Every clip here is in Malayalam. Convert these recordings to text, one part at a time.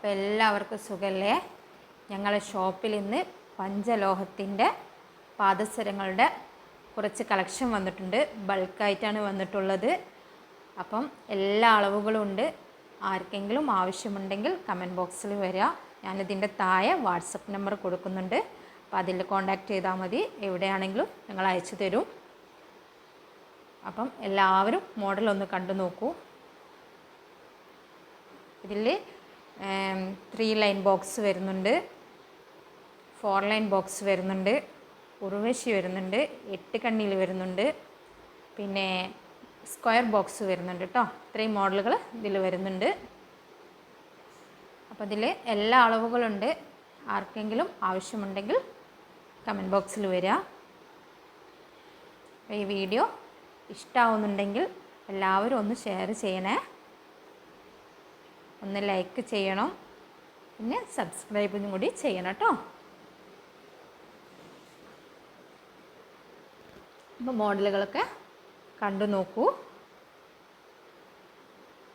അപ്പോൾ എല്ലാവർക്കും സുഖല്ലേ? ഞങ്ങൾ ഷോപ്പിൽ ഇന്ന് പഞ്ചലോഹത്തിന്റെ പാദസരങ്ങളുടെ കുറച്ച് കളക്ഷൻ വന്നിട്ടുണ്ട്. ബൾക്കായിട്ടാണ് വന്നിട്ടുള്ളത്. അപ്പം എല്ലാ അളവുകളും ഉണ്ട്. ആർക്കെങ്കിലും ആവശ്യമുണ്ടെങ്കിൽ കമന്റ് ബോക്സിൽ വരിക ഞാനിതിന്റെ താഴെ വാട്സപ്പ് നമ്പർ കൊടുക്കുന്നുണ്ട്. അപ്പോൾ അതിൽ കോൺടാക്റ്റ് ചെയ്താൽ മതി. എവിടെയാണെങ്കിലും ഞങ്ങൾ അയച്ചു തരും. അപ്പം എല്ലാവരും മോഡലൊന്ന് കണ്ടു നോക്കൂ. ഇതിൽ ത്രീ ലൈൻ ബോക്സ് വരുന്നുണ്ട്. ഫോർ ലൈൻ ബോക്സ് വരുന്നുണ്ട്. ഉറുവശി വരുന്നുണ്ട്. എട്ട് കണ്ണിൽ വരുന്നുണ്ട്. പിന്നെ സ്ക്വയർ ബോക്സ് വരുന്നുണ്ട് കേട്ടോ ഇത്രയും മോഡലുകൾ ഇതിൽ വരുന്നുണ്ട്. അപ്പോൾ ഇതിൽ എല്ലാ അളവുകളുണ്ട്. ആർക്കെങ്കിലും ആവശ്യമുണ്ടെങ്കിൽ കമന്റ് ബോക്സിൽ വരിക ഈ വീഡിയോ ഇഷ്ടമാവുന്നുണ്ടെങ്കിൽ എല്ലാവരും ഒന്ന് ഷെയർ ചെയ്യണേ. ഒന്ന് ലൈക്ക് ചെയ്യണം. പിന്നെ സബ്സ്ക്രൈബും കൂടി ചെയ്യണം കേട്ടോ അപ്പോൾ മോഡലുകളൊക്കെ കണ്ടു നോക്കൂ.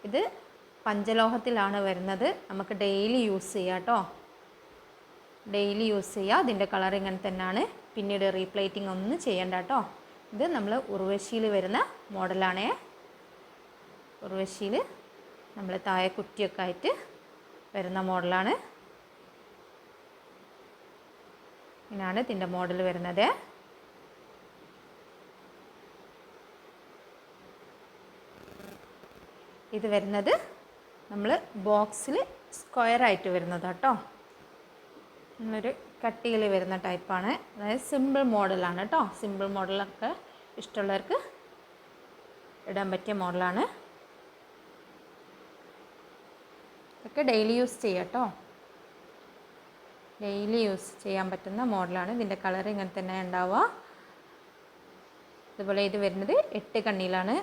ഇത് പഞ്ചലോഹത്തിലാണ് വരുന്നത്. നമുക്ക് ഡെയിലി യൂസ് ചെയ്യാം കേട്ടോ ഡെയിലി യൂസ് ചെയ്യുക അതിന്റെ കളർ ഇങ്ങനെ തന്നെയാണ്. പിന്നീട് റീപ്ലേറ്റിംഗ് ഒന്നും ചെയ്യണ്ട കേട്ടോ ഇത് നമ്മൾ ഉർവശിയിൽ വരുന്ന മോഡലാണേ ഉർവശിയിൽ നമ്മൾ താഴെ കുറ്റിയൊക്കെ ആയിട്ട് വരുന്ന മോഡലാണ്. ഇങ്ങനെയാണ് ഇതിന്റെ മോഡൽ വരുന്നത്. ഇത് വരുന്നത് നമ്മൾ ബോക്സിൽ സ്ക്വയർ ആയിട്ട് വരുന്നത് കേട്ടോ നമ്മളൊരു കട്ടിയിൽ വരുന്ന ടൈപ്പാണ്. അതായത് സിമ്പിൾ മോഡലാണ് കേട്ടോ സിമ്പിൾ മോഡലൊക്കെ ഇഷ്ടമുള്ളവർക്ക് ഇടാൻ പറ്റിയ മോഡലാണ്. ഇതൊക്കെ ഡെയിലി യൂസ് ചെയ്യാം കേട്ടോ ഡെയിലി യൂസ് ചെയ്യാൻ പറ്റുന്ന മോഡലാണ് ഇതിന്റെ കളർ ഇങ്ങനെ തന്നെ ഉണ്ടാവുക. അതുപോലെ ഇത് വരുന്നത് എട്ട് കണ്ണിയിലാണ്.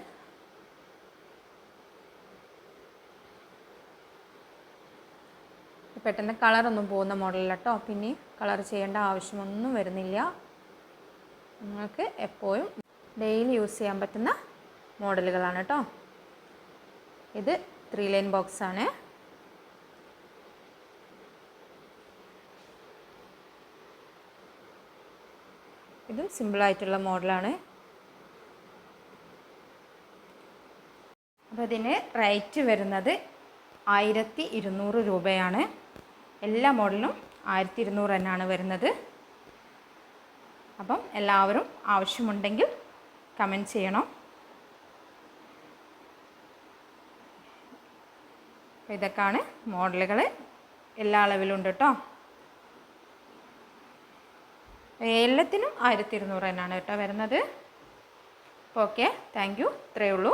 പെട്ടെന്ന് കളറൊന്നും പോകുന്ന മോഡലല്ല കേട്ടോ പിന്നെ കളർ ചെയ്യേണ്ട ആവശ്യമൊന്നും വരുന്നില്ല. നിങ്ങൾക്ക് എപ്പോഴും ഡെയിലി യൂസ് ചെയ്യാൻ പറ്റുന്ന മോഡലുകളാണ് കേട്ടോ ഇത് ത്രീ ലൈൻ ബോക്സ് ഇതും സിമ്പിളായിട്ടുള്ള മോഡലാണ്. അപ്പോൾ ഇതിന് റേറ്റ് വരുന്നത് ആയിരത്തി ഇരുന്നൂറ് രൂപയാണ്. എല്ലാ മോഡലും ആയിരത്തി ഇരുന്നൂറ് തന്നെയാണ് വരുന്നത്. അപ്പം എല്ലാവരും ആവശ്യമുണ്ടെങ്കിൽ കമന്റ് ചെയ്യണം. ഇതൊക്കെയാണ് മോഡലുകൾ എല്ലാ അളവിലുണ്ട് കേട്ടോ എല്ലാത്തിനും ആയിരത്തി ഇരുന്നൂറ് തന്നെയാണ് കേട്ടോ വരുന്നത്. Okay thank you. ഇത്രയേ ഉള്ളൂ.